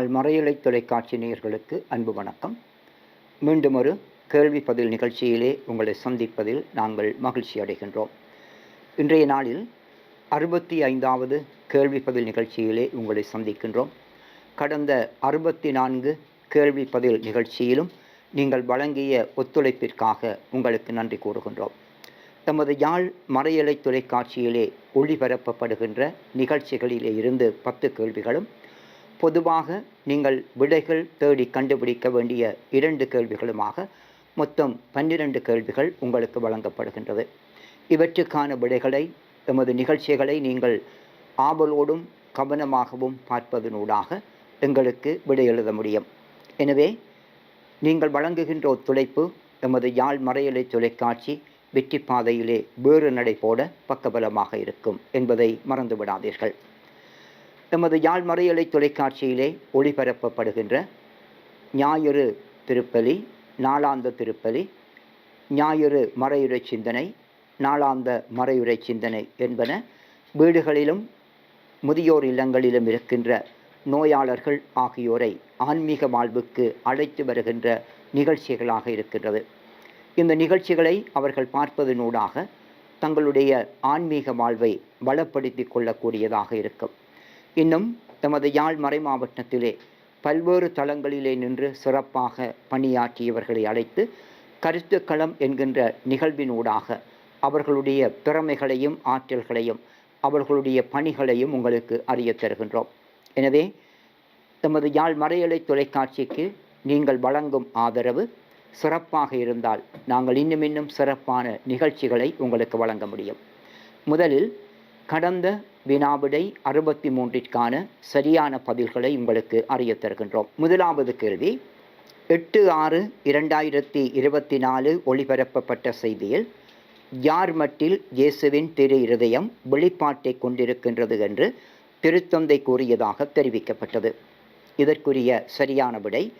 நாள் மறையலை தொலைக்காட்சி நேயர்களுக்கு அன்பு வணக்கம். மீண்டும் ஒரு கேள்வி பதில் நிகழ்ச்சியிலே உங்களை சந்திப்பதில் நாங்கள் மகிழ்ச்சி அடைகின்றோம். இன்றைய நாளில் அறுபத்தி ஐந்தாவது கேள்வி பதில் நிகழ்ச்சியிலே உங்களை சந்திக்கின்றோம். கடந்த அறுபத்தி நான்கு கேள்வி பதில் நிகழ்ச்சியிலும் நீங்கள் வழங்கிய ஒத்துழைப்பிற்காக உங்களுக்கு நன்றி கூறுகின்றோம். தமது யாழ் மறையலை தொலைக்காட்சியிலே ஒளிபரப்பப்படுகின்ற நிகழ்ச்சிகளிலே இருந்து பத்து கேள்விகளும் பொதுவாக நீங்கள் விடைகள் தேடி கண்டுபிடிக்க வேண்டிய இரண்டு கேள்விகளுமாக மொத்தம் பன்னிரண்டு கேள்விகள் உங்களுக்கு வழங்கப்படுகின்றது. இவற்றுக்கான விடைகளை எமது நிகழ்ச்சிகளை நீங்கள் ஆவலோடும் கவனமாகவும் பார்ப்பதனூடாக எங்களுக்கு விடையெழுத முடியும். எனவே நீங்கள் வழங்குகின்ற ஒத்துழைப்பு எமது யாழ் மறையலை தொலைக்காட்சி வெற்றி பாதையிலே வேறு நடை போட பக்கபலமாக இருக்கும் என்பதை மறந்து விடாதீர்கள் எமது யாழ் மறையலை தொலைக்காட்சியிலே ஒளிபரப்பப்படுகின்ற ஞாயிறு திருப்பலி நாளாந்த திருப்பலி ஞாயிறு மறையுரை சிந்தனை நாளாந்த மறையுரை சிந்தனை என்பன வீடுகளிலும் முதியோர் இல்லங்களிலும் இருக்கின்ற நோயாளர்கள் ஆகியோரை ஆன்மீக வாழ்வுக்கு அழைத்து வருகின்ற நிகழ்ச்சிகளாக இருக்கின்றது. இந்த நிகழ்ச்சிகளை அவர்கள் பார்ப்பதனூடாக தங்களுடைய ஆன்மீக வாழ்வை பலப்படுத்தி கொள்ளக்கூடியதாக இருக்கும். இன்னும் தமது யாழ் மறை மாவட்டத்திலே பல்வேறு தளங்களிலே நின்று சிறப்பாக பணியாற்றியவர்களை அழைத்து கருத்துக்களம் என்கின்ற நிகழ்வினூடாக அவர்களுடைய திறமைகளையும் ஆற்றல்களையும் அவர்களுடைய பணிகளையும் உங்களுக்கு அறிய தருகின்றோம். எனவே தமது யாழ் மறையலை தொலைக்காட்சிக்கு நீங்கள் வழங்கும் ஆதரவு சிறப்பாக இருந்தால் நாங்கள் இன்னும் இன்னும் சிறப்பான நிகழ்ச்சிகளை உங்களுக்கு வழங்க முடியும். முதலில் கடந்த வினாவிடை அறுபத்தி மூன்றிற்கான சரியான பதில்களை உங்களுக்கு அறிய தருகின்றோம். முதலாவது கேள்வி எட்டு ஆறு இரண்டாயிரத்தி இருபத்தி நாலு ஒளிபரப்பப்பட்ட செய்தியில் யார் மட்டில் இயேசுவின் திரு இருதயம் வெளிப்பாட்டை கொண்டிருக்கின்றது என்று திருத்தந்தை கூறியதாக தெரிவிக்கப்பட்டது. இதற்குரிய சரியான விடை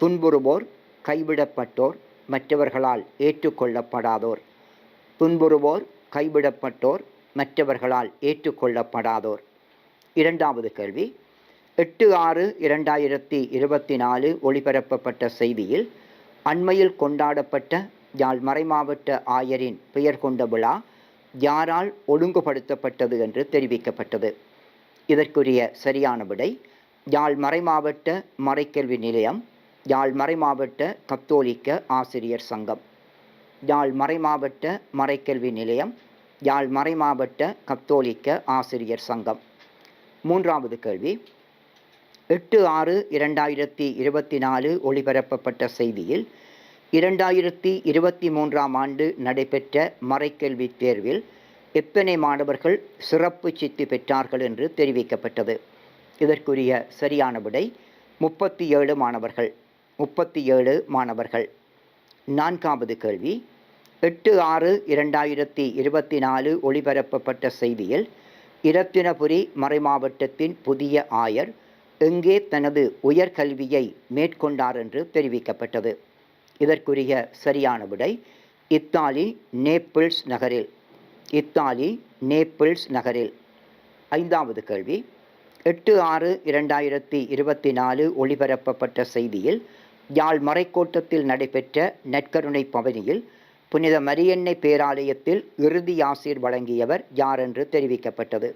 துன்புறுவோர் கைவிடப்பட்டோர் மற்றவர்களால் ஏற்றுக்கொள்ளப்படாதோர். துன்புறுவோர் கைவிடப்பட்டோர் மற்றவர்களால் ஏற்றுக்கொள்ளப்படாதோர்? இரண்டாவது கேள்வி. எட்டு ஆறு இரண்டாயிரத்தி இருபத்தி நாலு ஒளிபரப்பப்பட்ட செய்தியில் அண்மையில் கொண்டாடப்பட்ட யாழ் மறைமாவட்ட ஆயரின் பெயர் கொண்ட விழா யாரால் ஒழுங்குபடுத்தப்பட்டது என்று தெரிவிக்கப்பட்டது. இதற்குரிய சரியான விடை யாழ் மறைமாவட்ட மறைக்கல்வி நிலையம் யாழ் மறைமாவட்ட கத்தோலிக்க ஆசிரியர் சங்கம். யாழ் மறைமாவட்ட மறைக்கல்வி நிலையம் யாழ் மறைமாவட்ட கத்தோலிக்க ஆசிரியர் சங்கம். மூன்றாவது கேள்வி. எட்டு ஆறு இரண்டாயிரத்தி இருபத்தி நாலு ஒளிபரப்பப்பட்ட செய்தியில் இரண்டாயிரத்தி இருபத்தி மூன்றாம் ஆண்டு நடைபெற்ற மறைக்கல்வி தேர்வில் எத்தனை மாணவர்கள் சிறப்பு சித்தி பெற்றார்கள் என்று தெரிவிக்கப்பட்டது. இதற்குரிய சரியான விடை முப்பத்தி ஏழு மாணவர்கள். முப்பத்தி ஏழு மாணவர்கள். நான்காவது கேள்வி. எட்டு ஆறு இரண்டாயிரத்தி இருபத்தி நாலு ஒளிபரப்பப்பட்ட செய்தியில் இரத்தினபுரி மறைமாவட்டத்தின் புதிய ஆயர் எங்கே தனது உயர்கல்வியை மேற்கொண்டார் என்று தெரிவிக்கப்பட்டது. இதற்குரிய சரியான விடை இத்தாலி நேப்பிள்ஸ் நகரில். இத்தாலி நேப்பிள்ஸ் நகரில். ஐந்தாவது கேள்வி எட்டு ஆறு இரண்டாயிரத்தி இருபத்தி நாலு ஒளிபரப்பப்பட்ட செய்தியில் யாழ் மறைக்கோட்டத்தில் நடைபெற்ற நற்கருணை பவனியில் புனித மரியன்னை பேராலயத்தில் இறுதி ஆசீர் வழங்கியவர் யார் என்று தெரிவிக்கப்பட்டது.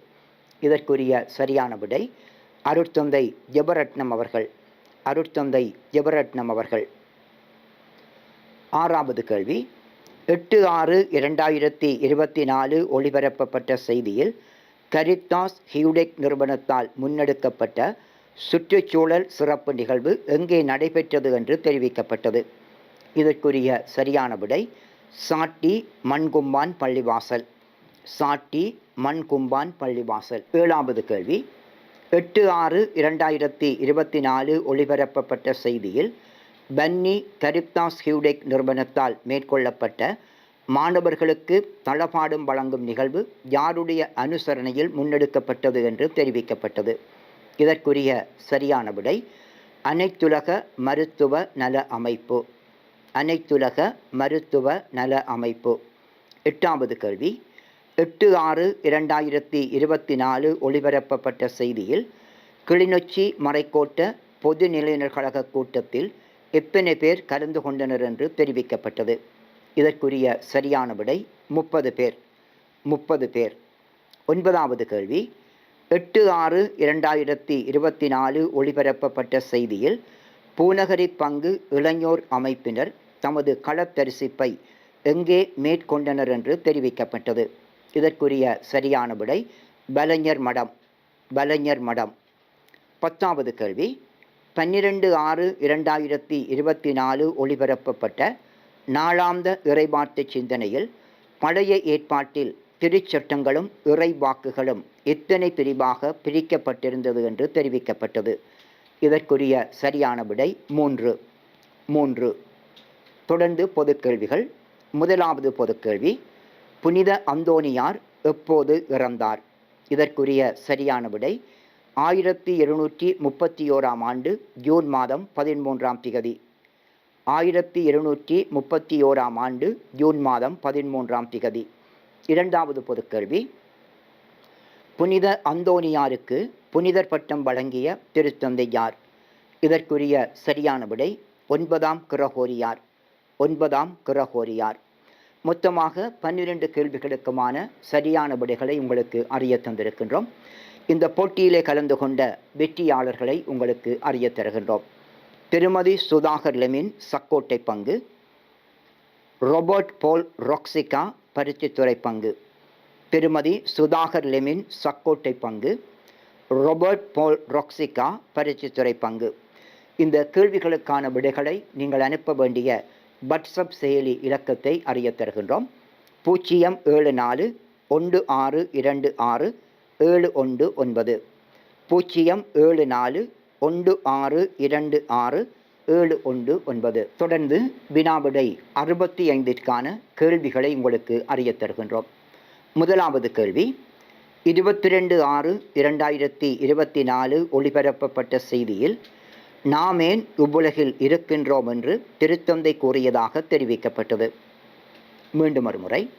இதற்குரிய சரியான விடை அருட்தந்தை ஜெபரட்னம் அவர்கள். அருட்தந்தை ஜெபரட்னம் அவர்கள். ஆறாவது கேள்வி. எட்டு ஆறு இரண்டாயிரத்தி இருபத்தி நாலு ஒளிபரப்பப்பட்ட செய்தியில் கரித்தாஸ் ஹியூடெக் நிறுவனத்தால் முன்னெடுக்கப்பட்ட சுற்றுச்சூழல் சிறப்பு நிகழ்வு எங்கே நடைபெற்றது என்று தெரிவிக்கப்பட்டது. இதற்குரிய சரியான விடை சாட்டி மண்கும்பான் பள்ளிவாசல். சாட்டி மண்கும்பான் பள்ளிவாசல். ஏழாவது கேள்வி. எட்டு ஆறு இரண்டாயிரத்தி இருபத்தி நாலு ஒளிபரப்பப்பட்ட செய்தியில் பன்னி கரிப்தாஸ் ஹியூடெக் நிறுவனத்தால் மேற்கொள்ளப்பட்ட மாணவர்களுக்கு தளபாடும் வழங்கும் நிகழ்வு யாருடைய அனுசரணையில் முன்னெடுக்கப்பட்டது என்று தெரிவிக்கப்பட்டது. இதற்குரிய சரியான விடை அனைத்துலக மருத்துவ நல அமைப்பு. அனைத்துலக மருத்துவ நல அமைப்பு. எட்டாவது கேள்வி எட்டு ஆறு இரண்டாயிரத்தி இருபத்தி நாலு ஒளிபரப்பப்பட்ட செய்தியில் கிளிநொச்சி மறைக்கோட்ட பொது நிலையினர் கழக கூட்டத்தில் எத்தனை பேர் கலந்து கொண்டனர் என்று தெரிவிக்கப்பட்டது. இதற்குரிய சரியான விடை முப்பது பேர். முப்பது பேர். ஒன்பதாவது கேள்வி எட்டு ஆறு இரண்டாயிரத்தி இருபத்தி நாலு ஒளிபரப்பப்பட்ட செய்தியில் பூநகரி பங்கு இளைஞர் அமைப்பினர் தமது களத்தரிசிப்பை எங்கே மேற்கொண்டனர் என்று தெரிவிக்கப்பட்டது. இதற்குரிய சரியான விடை பலஞர் மடம் பலஞர் மடம். பத்தாவது கேள்வி. பன்னிரெண்டு ஆறு இரண்டாயிரத்தி இருபத்தி நாலு ஒளிபரப்பப்பட்ட நாளாந்த இறைவார்த்தை சிந்தனையில் பழைய ஏற்பாட்டில் திருச்சட்டங்களும் இறைவாக்குகளும் எத்தனை பிரிவாக பிரிக்கப்பட்டிருந்தது என்று தெரிவிக்கப்பட்டது. இதற்குரிய சரியான விடை மூன்று. மூன்று. தொடர்ந்து பொதுக்கேள்விகள் முதலாவது பொதுக்கேள்வி புனித அந்தோனியார் எப்போது இறந்தார்? இதற்குரிய சரியான விடை ஆயிரத்தி இருநூற்றி முப்பத்தி ஓராம் ஆண்டு ஜூன் மாதம் பதிமூன்றாம் திகதி. ஆயிரத்தி இருநூற்றி முப்பத்தி ஓராம் ஆண்டு ஜூன் மாதம் பதிமூன்றாம் திகதி. இரண்டாவது பொதுக்கேள்வி புனித அந்தோனியாருக்கு புனிதர் பட்டம் வழங்கிய திருத்தந்தை யார்? இதற்குரிய சரியான விடை ஒன்பதாம் கிரகோரியார். ஒன்பதாம் கிரகோரியார். மொத்தமாக பன்னிரண்டு கேள்விகளுக்குமான சரியான விடைகளை உங்களுக்கு அறிய தந்திருக்கின்றோம். இந்த போட்டியிலே கலந்து கொண்ட வெற்றியாளர்களை உங்களுக்கு அறிய தருகின்றோம். திருமதி சுதாகர் லெமின் சக்கோட்டை பங்கு. ரொபர்ட் போல் ரொக்சிகா பருத்தித்துறை பங்கு. திருமதி சுதாகர் லெமின் சக்கோட்டை பங்கு. ரொபர்ட் போல் ரொக்சிகா பரிசுத்துறை பங்கு. இந்த கேள்விகளுக்கான விடைகளை நீங்கள் அனுப்ப வேண்டிய வாட்ஸ்அப் செயலி இலக்கத்தை அறிய தருகின்றோம். பூஜ்ஜியம் ஏழு நாலு ஒன்று ஆறு இரண்டு ஆறு ஏழு ஒன்று ஒன்பது. பூஜ்ஜியம் ஏழு நாலு ஒன்று ஆறு இரண்டு ஆறு ஏழு ஒன்று ஒன்பது. தொடர்ந்து வினாவிடை அறுபத்தி ஐந்திற்கான கேள்விகளை உங்களுக்கு அறிய தருகின்றோம். முதலாவது கேள்வி. இருபத்தி ரெண்டு ஆறு இரண்டாயிரத்தி இருபத்தி நாலு ஒளிபரப்பப்பட்ட செய்தியில் நாமேன் இவ்வுலகில் இருக்கின்றோம் என்று திருத்தந்தை கூறியதாக தெரிவிக்கப்பட்டது. மீண்டும் ஒருமுறை.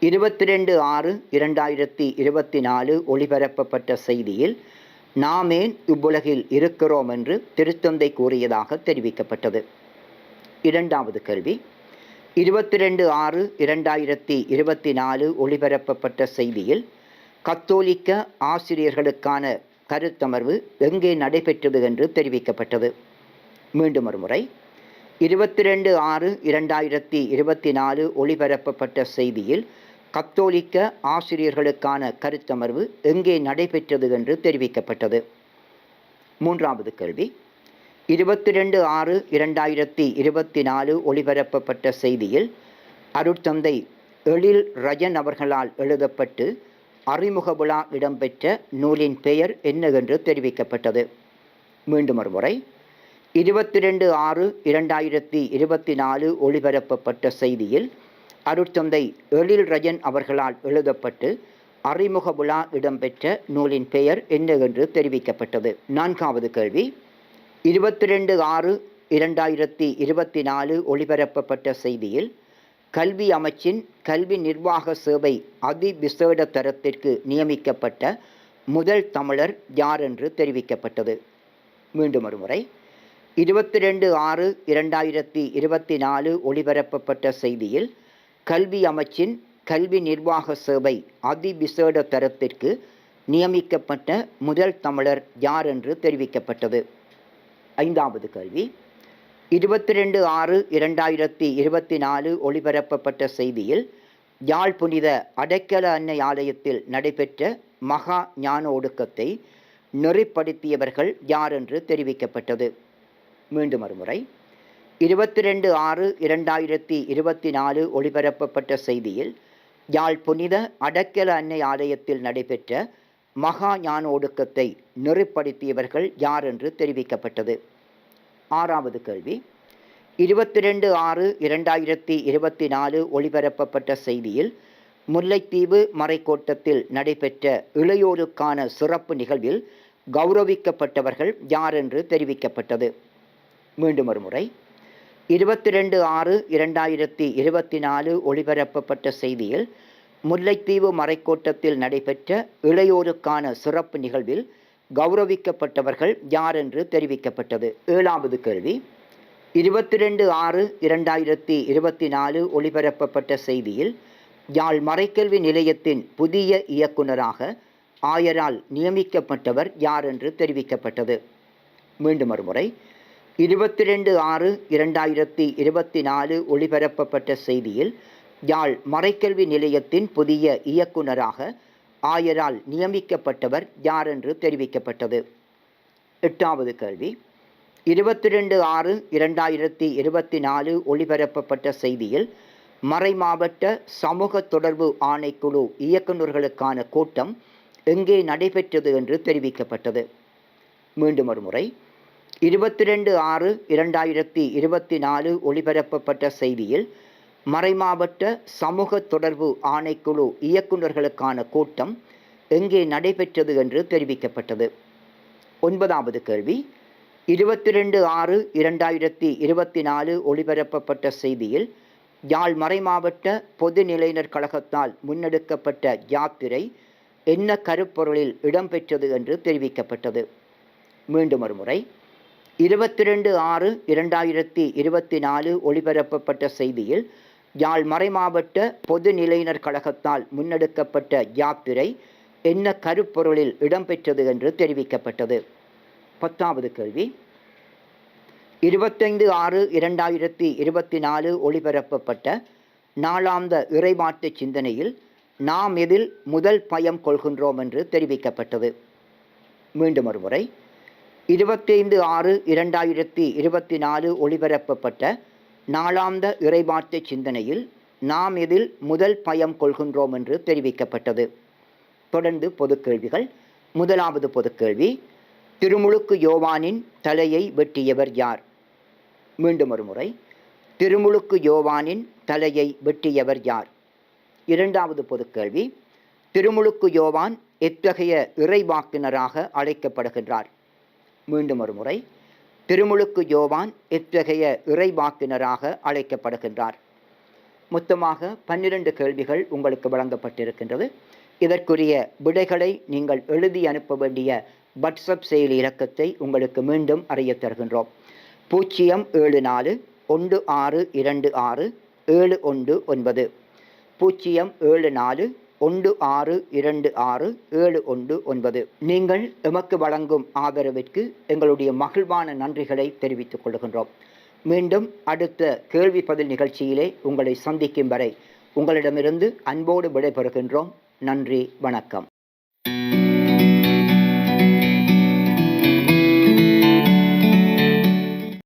இருபத்தி ரெண்டு ஆறு இரண்டாயிரத்தி இருபத்தி நாலு ஒளிபரப்பப்பட்ட செய்தியில் நாமேன் இவ்வுலகில் இருக்கிறோம் என்று திருத்தந்தை கூறியதாக தெரிவிக்கப்பட்டது. இரண்டாவது கேள்வி. இருபத்தி ரெண்டு ஆறு இரண்டாயிரத்தி இருபத்தி நாலு ஒளிபரப்பப்பட்ட செய்தியில் கத்தோலிக்க ஆசிரியர்களுக்கான கருத்தமர்வு எங்கே நடைபெற்றது என்று தெரிவிக்கப்பட்டது. மீண்டும் ஒரு முறை இருபத்தி ரெண்டு ஆறு இரண்டாயிரத்தி இருபத்தி நாலு ஒளிபரப்பப்பட்ட செய்தியில் கத்தோலிக்க ஆசிரியர்களுக்கான கருத்தமர்வு எங்கே நடைபெற்றது என்று தெரிவிக்கப்பட்டது. மூன்றாவது கேள்வி. இருபத்தி ரெண்டு ஆறு இரண்டாயிரத்தி இருபத்தி நாலு ஒளிபரப்பப்பட்ட செய்தியில் அருட்தந்தை எழில் ரஜன் அவர்களால் எழுதப்பட்டு அறிமுக விழா இடம்பெற்ற நூலின் பெயர் என்னவென்று தெரிவிக்கப்பட்டது. மீண்டும் ஒருமுறை இருபத்தி ரெண்டு ஆறு இரண்டாயிரத்தி இருபத்தி நாலு ஒளிபரப்பப்பட்ட செய்தியில் அருட்தந்தை எழில் ரஜன் அவர்களால் எழுதப்பட்டு அறிமுக விழா இடம்பெற்ற நூலின் பெயர் என்னவென்று தெரிவிக்கப்பட்டது. நான்காவது கேள்வி. இருபத்தி ரெண்டு ஆறு இரண்டாயிரத்தி இருபத்தி நாலு ஒளிபரப்பப்பட்ட செய்தியில் கல்வி அமைச்சின் கல்வி நிர்வாக சேவை அதிவிசேட தரத்திற்கு நியமிக்கப்பட்ட முதல் தமிழர் யார் என்று தெரிவிக்கப்பட்டது? மீண்டும் ஒருமுறை. இருபத்தி ரெண்டு ஆறு இரண்டாயிரத்தி இருபத்தி நாலு ஒளிபரப்பப்பட்ட செய்தியில் கல்வி அமைச்சின் கல்வி நிர்வாக சேவை அதிவிசேட தரத்திற்கு நியமிக்கப்பட்ட முதல் தமிழர் யார் என்று தெரிவிக்கப்பட்டது? ஐந்தாவது கேள்வி. இருபத்தி ரெண்டு ஆறு இரண்டாயிரத்தி இருபத்தி நாலு ஒளிபரப்பப்பட்ட செய்தியில் யாழ் புனித அடைக்கல அன்னை ஆலயத்தில் நடைபெற்ற மகா ஞான ஒடுக்கத்தை நெறிப்படுத்தியவர்கள் யார் என்று தெரிவிக்கப்பட்டது? மீண்டும் மறுமுறை. இருபத்தி ரெண்டு ஆறு இரண்டாயிரத்தி இருபத்தி நாலு ஒளிபரப்பப்பட்ட செய்தியில் யாழ் புனித அடக்கல அன்னை ஆலயத்தில் நடைபெற்ற மகா ஞான ஒடுக்கத்தை நெறிப்படுத்தியவர்கள் யார் என்று தெரிவிக்கப்பட்டது? ஆறாவது கேள்வி. இருபத்தி ரெண்டு ஆறு இரண்டாயிரத்தி இருபத்தி நாலு ஒளிபரப்பப்பட்ட செய்தியில் முல்லைத்தீவு மறைக்கோட்டத்தில் நடைபெற்ற இளையோருக்கான சிறப்பு நிகழ்வில் கௌரவிக்கப்பட்டவர்கள் யார் என்று தெரிவிக்கப்பட்டது? மீண்டும் ஒரு முறை. இருபத்தி ரெண்டு ஆறு இரண்டாயிரத்தி இருபத்தி நாலு ஒளிபரப்பப்பட்ட செய்தியில் முல்லைத்தீவு மறைக்கோட்டத்தில் நடைபெற்ற இளையோருக்கான சிறப்பு நிகழ்வில் கௌரவிக்கப்பட்டவர்கள் யார் என்று தெரிவிக்கப்பட்டது? ஏழாவது கேள்வி. இருபத்தி ரெண்டு ஆறு இரண்டாயிரத்தி இருபத்தி நாலு ஒளிபரப்பப்பட்ட செய்தியில் யாழ் மறைக்கல்வி நிலையத்தின் புதிய இயக்குனராக ஆயரால் நியமிக்கப்பட்டவர் யார் என்று தெரிவிக்கப்பட்டது? மீண்டும் ஒருமுறை. இருபத்தி ரெண்டு ஆறு இரண்டாயிரத்தி இருபத்தி நாலு ஒளிபரப்பப்பட்ட செய்தியில் யாழ் மறைக்கல்வி நிலையத்தின் புதிய இயக்குனராக ஆயரால் நியமிக்கப்பட்டவர் யார் என்று தெரிவிக்கப்பட்டது? எட்டாவது கேள்வி. இருபத்தி ரெண்டு ஆறு இரண்டாயிரத்தி இருபத்தி நாலு ஒளிபரப்பப்பட்ட செய்தியில் மறைமாவட்ட சமூக தொடர்பு ஆணைக்குழு இயக்குநர்களுக்கான கூட்டம் எங்கே நடைபெற்றது என்று தெரிவிக்கப்பட்டது. மீண்டும் ஒரு முறை. இருபத்தி ரெண்டு ஆறு இரண்டாயிரத்தி இருபத்தி நாலு ஒளிபரப்பப்பட்ட செய்தியில் மறைமாவட்ட சமூக தொடர்பு ஆணைக்குழு இயக்குநர்களுக்கான கூட்டம் எங்கே நடைபெற்றது என்று தெரிவிக்கப்பட்டது. ஒன்பதாவது கேள்வி. இருபத்தி ரெண்டு ஆறு இரண்டாயிரத்தி இருபத்தி நாலு ஒளிபரப்பப்பட்ட செய்தியில் யாழ் மறைமாவட்ட பொது நிலையினர் கழகத்தால் முன்னெடுக்கப்பட்ட யாத்திரை என்ன கருப்பொருளில் இடம்பெற்றது என்று தெரிவிக்கப்பட்டது. மீண்டும் ஒரு முறை. இருபத்தி ரெண்டு ஆறு இரண்டாயிரத்தி இருபத்தி நாலு ஒளிபரப்பப்பட்ட செய்தியில் யாழ் மறைமாவட்ட பொது நிலையினர் கழகத்தால் முன்னெடுக்கப்பட்ட யாத்திரை என்ன கருப்பொருளில் இடம்பெற்றது என்று தெரிவிக்கப்பட்டது. பத்தாவது கேள்வி. இருபத்தைந்து ஆறு இரண்டாயிரத்தி இருபத்தி நாலு ஒளிபரப்பப்பட்ட நாளாந்த இறைமாட்டு சிந்தனையில் நாம் எதில் முதல் பயம் கொள்கின்றோம் என்று தெரிவிக்கப்பட்டது. மீண்டும் ஒரு முறை. இருபத்தைந்து ஆறு இரண்டாயிரத்தி இருபத்தி நாலு ஒளிபரப்பப்பட்ட நாளாந்த இறைவார்த்தை சிந்தனையில் நாம் இதில் முதல் பயம் கொள்கின்றோம் என்று தெரிவிக்கப்பட்டது. தொடர்ந்து பொதுக்கேள்விகள். முதலாவது பொதுக்கேள்வி திருமுழுக்கு யோவானின் தலையை வெட்டியவர் யார்? மீண்டும் ஒரு முறை. திருமுழுக்கு யோவானின் தலையை வெட்டியவர் யார்? இரண்டாவது பொதுக்கேள்வி திருமுழுக்கு யோவான் எத்தகைய இறைவாக்கினராக அழைக்கப்படுகின்றார்? மீண்டும் ஒரு முறை. திருமுழுக்கு யோவான் இத்தகைய இறைவாக்கினராக அழைக்கப்படுகின்றார். மொத்தமாக பன்னிரண்டு கேள்விகள் உங்களுக்கு வழங்கப்பட்டிருக்கின்றது. இதற்குரிய விடைகளை நீங்கள் எழுதி அனுப்ப வேண்டிய வாட்ஸ்அப் செயலி இலக்கத்தை உங்களுக்கு மீண்டும் அறிய தருகின்றோம். பூஜ்ஜியம் ஏழு நாலு ஒன்று ஆறு இரண்டு ஆறு ஏழு ஒன்று ஒன்பது. பூஜ்ஜியம் ஏழு நாலு ஒன்று ஆறு இரண்டு ஆறு ஏழு ஒன்று ஒன்பது. நீங்கள் எமக்கு வழங்கும் ஆதரவிற்கு எங்களுடைய மகிழ்வான நன்றிகளை தெரிவித்துக் கொள்கின்றோம். மீண்டும் அடுத்த கேள்வி பதில் நிகழ்ச்சியிலே உங்களை சந்திக்கும் வரை உங்களிடமிருந்து அன்போடு விடைபெறுகின்றோம். நன்றி வணக்கம்.